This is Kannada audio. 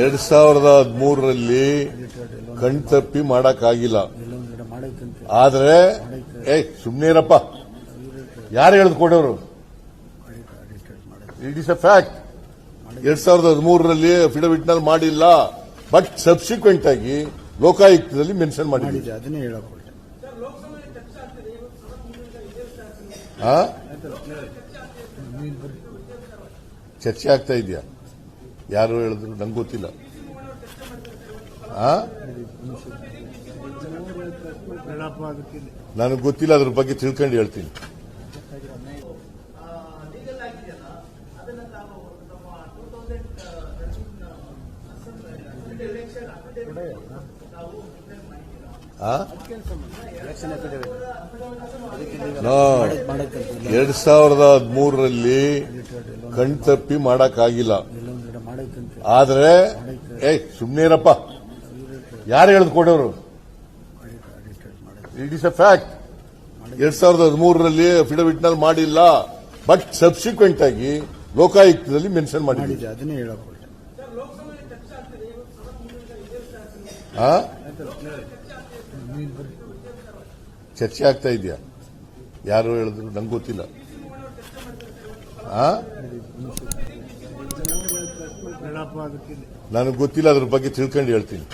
ಎರಡ್ ಸಾವಿರದ ಹದಿಮೂರರಲ್ಲಿ ಕಣ್ತಪ್ಪಿ ಮಾಡಕ್ಕಾಗಿಲ್ಲ. ಆದ್ರೆ ಏ ಸುಮ್ನೆ ಇರಪ್ಪ ಯಾರು ಹೇಳಿದ್ ಕೊಡೋರು? ಇಟ್ ಇಸ್ ಅ ಫ್ಯಾಕ್ಟ್ ಎರಡ್ ಸಾವಿರದ ಹದಿಮೂರರಲ್ಲಿ ಅಫಿಡವಿಟ್ನಲ್ಲಿ ಮಾಡಿಲ್ಲ. ಬಟ್ ಸಬ್ಸಿಕ್ವೆಂಟ್ ಆಗಿ ಲೋಕಾಯುಕ್ತದಲ್ಲಿ ಮೆನ್ಷನ್ ಮಾಡಿದ್ದೀವಿ. ಅದನ್ನೇ ಹೇಳಕ್ ಚರ್ಚೆ ಆಗ್ತಾ ಇದೆಯಾ? ಯಾರು ಹೇಳಿದ್ರು ನಂಗೆ ಗೊತ್ತಿಲ್ಲ? ನನಗೆ ಗೊತ್ತಿಲ್ಲ ಅದ್ರ ಬಗ್ಗೆ ತಿಳ್ಕೊಂಡು ಹೇಳ್ತೀನಿ. ಎರಡ್ ಸಾವಿರದ ಹದಿಮೂರರಲ್ಲಿ ಕಣ್ತಪ್ಪಿ ಮಾಡಕ್ಕಾಗಿಲ್ಲ. ಆದ್ರೆ ಏ ಸುಮ್ನೆ ಇರಪ್ಪ ಯಾರು ಹೇಳಿದ್ ಕೊಡೋರು? ಇಟ್ ಇಸ್ ಅ ಫ್ಯಾಕ್ಟ್ ಎರಡ್ ಸಾವಿರದ ಹದಿಮೂರರಲ್ಲಿ ಅಫಿಡವಿಟ್ನಲ್ಲಿ ಮಾಡಿಲ್ಲ. ಬಟ್ ಸಬ್ಸಿಕ್ವೆಂಟ್ ಆಗಿ ಲೋಕಾಯುಕ್ತದಲ್ಲಿ ಮೆನ್ಷನ್ ಮಾಡಿದ್ದೆ ಅದನ್ನೇ? ಚರ್ಚೆ ಆಗ್ತಾ ಇದೆಯಾ? ಯಾರು ಹೇಳಿದ್ರು? ನಂಗೆ ಗೊತ್ತಿಲ್ಲ? ನನಗೆ ಗೊತ್ತಿಲ್ಲ ಅದ್ರ ಬಗ್ಗೆ ತಿಳ್ಕೊಂಡು ಹೇಳ್ತೀನಿ.